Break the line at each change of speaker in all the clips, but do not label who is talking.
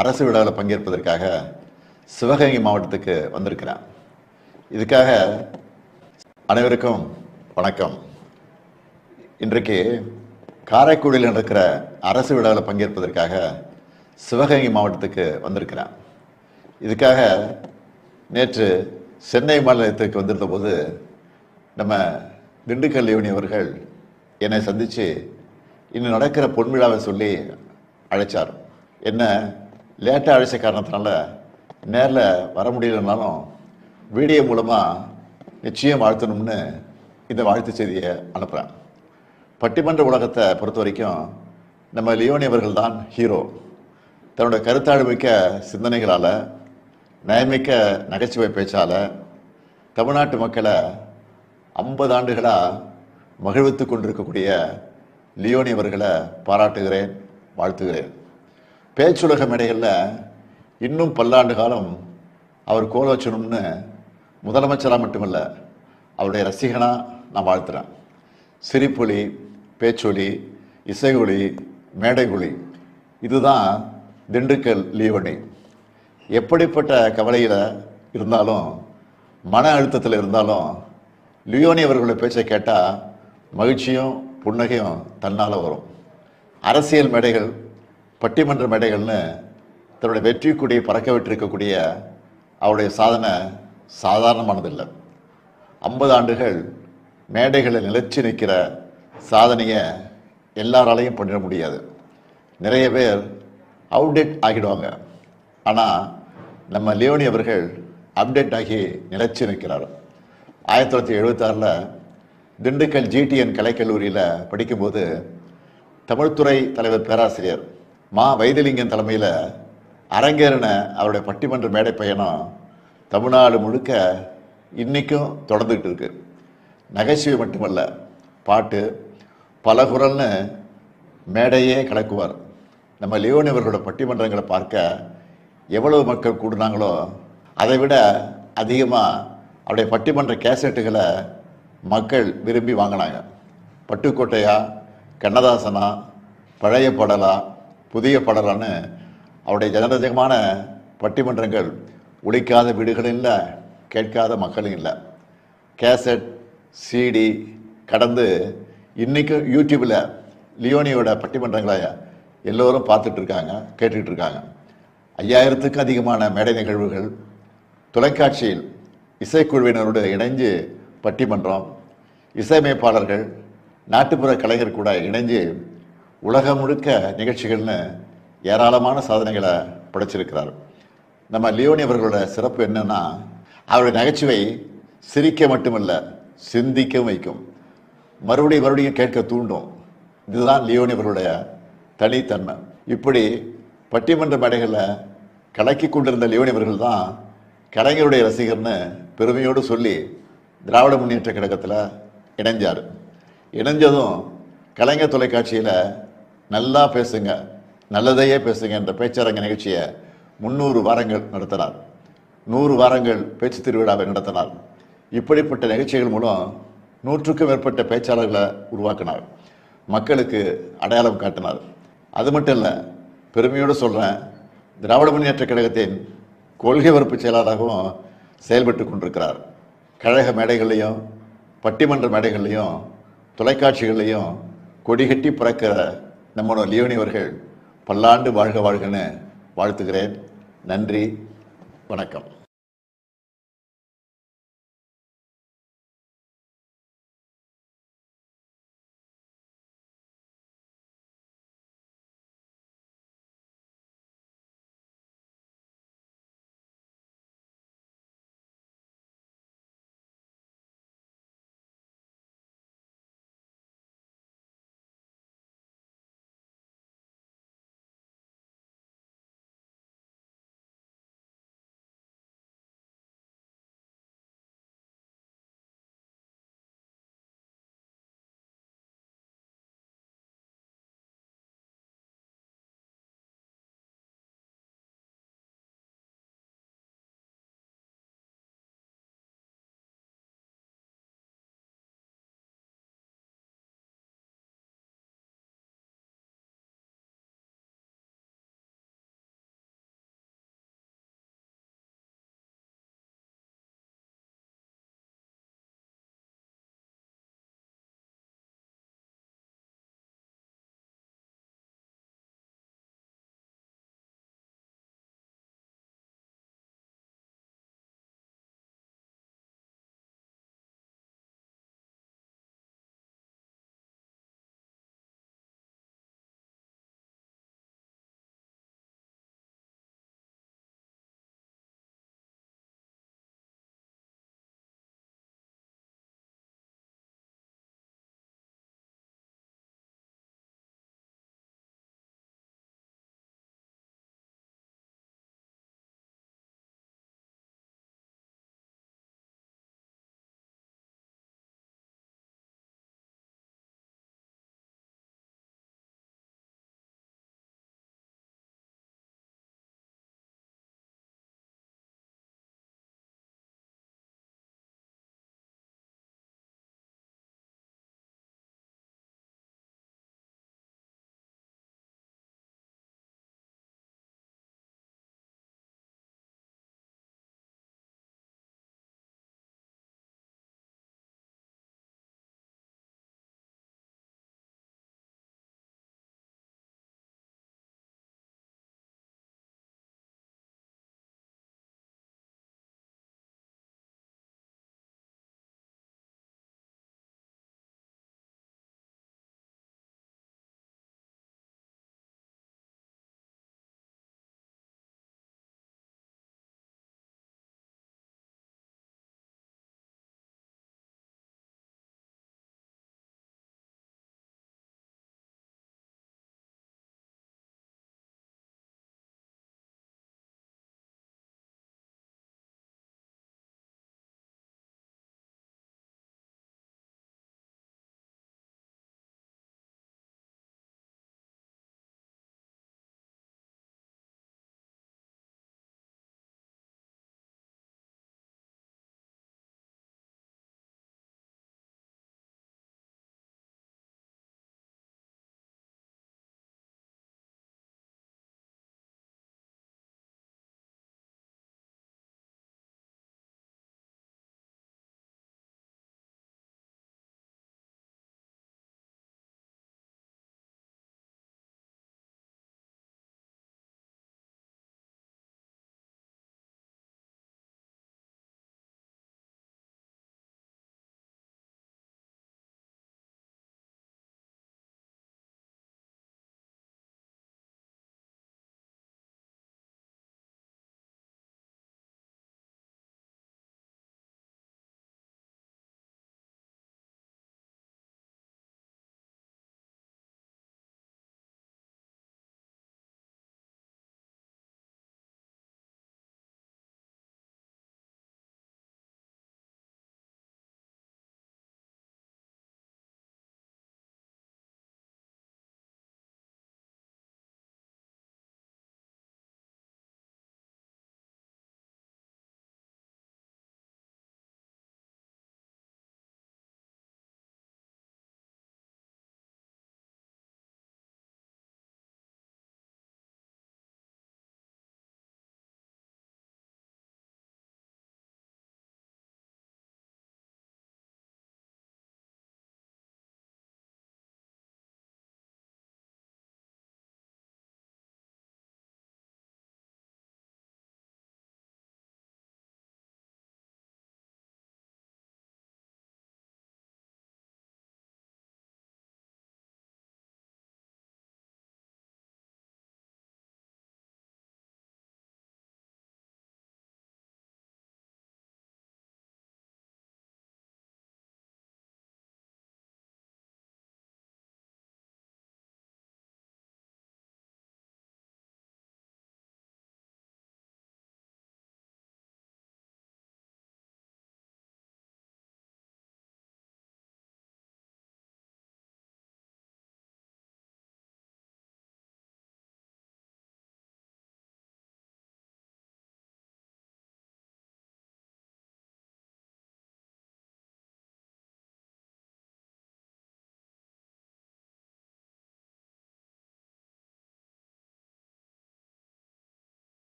அரசு விழாவில் பங்கேற்பதற்காக சிவகங்கை மாவட்டத்துக்கு வந்திருக்கிறார். இதுக்காக அனைவருக்கும் வணக்கம். இன்றைக்கு காரைக்குடியில் நடக்கிற அரசு விழாவில் பங்கேற்பதற்காக சிவகங்கை மாவட்டத்துக்கு வந்திருக்கிறார். இதுக்காக நேற்று சென்னை மாநிலத்துக்கு வந்திருந்த போது நம்ம திண்டுக்கல் லியோனி அவர்கள் என்னை சந்தித்து இன்னும் நடக்கிற பொன்விழாவை சொல்லி அழைச்சார். என்ன லேட்டாக அழைச்ச காரணத்தினால நேரில் வர முடியலனாலும் வீடியோ மூலமாக நிச்சயம் வாழ்த்தணும்னு இந்த வாழ்த்து செய்தியை அனுப்புகிறேன் பட்டிமன்ற உலகத்தை பொறுத்த வரைக்கும் நம்ம லியோனி அவர்கள் தான் ஹீரோ தன்னோட கருத்தாழ்மிக்க சிந்தனைகளால் நயமிக்க நகைச்சுவை பேச்சால் தமிழ்நாட்டு மக்களை ஐம்பது ஆண்டுகளாக மகிழ்வித்து கொண்டிருக்கக்கூடிய லியோனி அவர்களை பாராட்டுகிறேன் வாழ்த்துகிறேன். பேச்சுலக மேடைகளில் இன்னும் பல்லாண்டு காலம் அவர் கோல வச்சணும்னு முதலமைச்சராக மட்டுமல்ல அவருடைய ரசிகனாக நான் வாழ்த்துறேன். சிரிப்பொலி பேச்சொலி இசையொலி மேடைஒலி இதுதான் திண்டுக்கல் லியோனி எப்படிப்பட்ட கவலையில் இருந்தாலும் மன அழுத்தத்தில் இருந்தாலும் லியோனி அவர்களுடைய பேச்சை கேட்டால் மகிழ்ச்சியும் புன்னகையும் தன்னால் வரும். அரசியல் மேடைகள் பட்டிமன்ற மேடைகள்னு தன்னுடைய வெற்றி கூடிய பறக்க விட்டிருக்கக்கூடிய அவருடைய சாதனை சாதாரணமானதில்லை. ஐம்பது ஆண்டுகள் மேடைகளில் நிலச்சி நிற்கிற சாதனையை எல்லாராலையும் பண்ணிட முடியாது. நிறைய பேர் அவுடேட் ஆகிடுவாங்க. ஆனால் நம்ம லியோனி அவர்கள் அப்டேட் ஆகி நிலைச்சு நிற்கிறார். ஆயிரத்தி தொள்ளாயிரத்தி எழுபத்தாறில் திண்டுக்கல் ஜிடிஎன் கலைக்கல்லூரியில் படிக்கும்போது தமிழ்துறை தலைவர் பேராசிரியர் மா வைத்திலிங்கம் தலைமையில் அரங்கேறின அவருடைய பட்டிமன்ற மேடை பயணம் தமிழ்நாடு முழுக்க இன்றைக்கும் தொடர்ந்துக்கிட்டு இருக்கு. நகைச்சுவை மட்டுமல்ல பாட்டு பல குரல்னு மேடையே கலக்குவார். நம்ம லியோனிவர்களோட பட்டிமன்றங்களை பார்க்க எவ்வளவு மக்கள் கூடுனாங்களோ அதை விட அதிகமாக அவருடைய பட்டிமன்ற கேசட்டுகளை மக்கள் விரும்பி வாங்கினாங்க. பட்டுக்கோட்டையா கண்ணதாசனா பழைய பாடலா புதிய பாடலான அவருடைய ஜனரஜகமான பட்டிமன்றங்கள் ஒழிக்காத வீடுகளும் இல்லை கேட்காத மக்களும் இல்லை. கேசட் சிடி கடந்து இன்றைக்கும் யூடியூப்பில் லியோனியோட பட்டிமன்றங்களை எல்லோரும் பார்த்துட்ருக்காங்க கேட்டுக்கிட்டு இருக்காங்க. ஐயாயிரத்துக்கும் அதிகமான மேடை நிகழ்வுகள் தொலைக்காட்சியில் இசைக்குழுவினரோடு இணைஞ்சு பட்டிமன்றம் இசையமைப்பாளர்கள் நாட்டுப்புற கலைஞர் கூட இணைஞ்சு உலகம் முழுக்க நிகழ்ச்சிகள்னு ஏராளமான சாதனைகளை படைச்சிருக்கிறார். நம்ம லியோனி அவர்களோட சிறப்பு என்னன்னா அவருடைய நகைச்சுவை சிரிக்க மட்டுமல்ல சிந்திக்க வைக்கும். மறுபடியும் மறுபடியும் கேட்க தூண்டும். இதுதான் லியோனி அவர்களுடைய தனித்தன்மை. இப்படி பட்டிமன்ற மேடைகளில் கலக்கி கொண்டிருந்த லியோனி அவர்கள் தான் கலைஞருடைய ரசிகர்னு பெருமையோடு சொல்லி திராவிட முன்னேற்ற கழகத்தில் இணைஞ்சார். இணைஞ்சதும் கலைஞர் தொலைக்காட்சியில் நல்லா பேசுங்க நல்லதையே பேசுங்க என்ற பேச்சரங்க நிகழ்ச்சியை முந்நூறு வாரங்கள் நடத்தினார். நூறு வாரங்கள் பேச்சு திருவிழாவை நடத்தினார். இப்படிப்பட்ட நிகழ்ச்சிகள் மூலம் நூற்றுக்கும் மேற்பட்ட பேச்சாளர்களை உருவாக்கினார். மக்களுக்கு அடையாளம் காட்டினார். அது மட்டும் இல்லை பெருமையோடு சொல்கிறேன் திராவிட முன்னேற்ற கழகத்தின் கொள்கை வரப்பு செயலாளராகவும் செயல்பட்டு கொண்டிருக்கிறார். கழக மேடைகள்லையும் பட்டிமன்ற மேடைகள்லையும் தொலைக்காட்சிகள்லையும் கொடிகட்டி பிறக்கிற நம்மளோட லியோனி அவர்கள் பல்லாண்டு வாழ்க வாழ்கன்னு வாழ்த்துகிறேன். நன்றி வணக்கம்.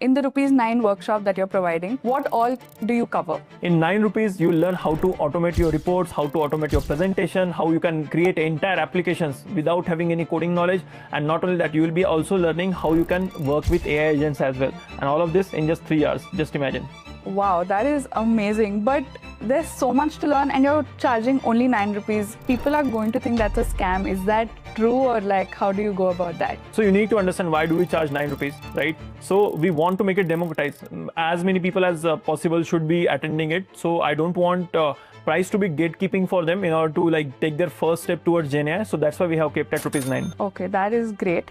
In the rupees 9 workshop that you're providing, what all do you cover?
In 9 rupees, you'll learn how to automate your reports, how to automate your presentation, how you can create entire applications without having any coding knowledge. And not only that, you will be also learning how you can work with AI agents as well. And all of this in just three hours. Just imagine.
Wow, that is amazing. But there's so much to learn, and you're charging only 9 rupees. People are going to think that's a scam. Is that true, or like, how do you go about that?
So you need to understand why do we charge 9 rupees, right? So we want to make it democratized. As many people as uh, possible should be attending it. So I don't want uh, price to be gatekeeping for them in order to like take their first step towards GenAI. So that's why we have kept at rupees 9.
Okay, that is great.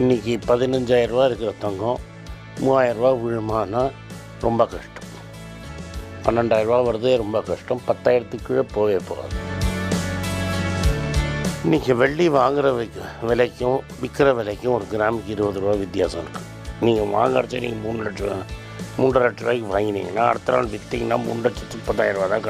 இன்றைக்கி பதினஞ்சாயிரரூபா இருக்கிற தங்கம் மூவாயிரரூபா விழுமானா ரொம்ப கஷ்டம். பன்னெண்டாயிரரூபா வருதே ரொம்ப கஷ்டம். பத்தாயிரத்துக்கு கீழே போகவே போகாது. இன்றைக்கி வெள்ளி வாங்குகிற விலைக்கும் விற்கிற விலைக்கும் ஒரு கிராமுக்கு இருபது ரூபா வித்தியாசம் இருக்குது நீங்கள் வாங்குறச்சே நீங்கள் மூணு லட்ச ரூபா மூன்றரை லட்ச ரூபாய்க்கு வாங்கினீங்கன்னா அடுத்த நாள் விற்றீங்கன்னா மூணு லட்சத்து முப்பதாயிரரூபா தான் கிடைக்கும்.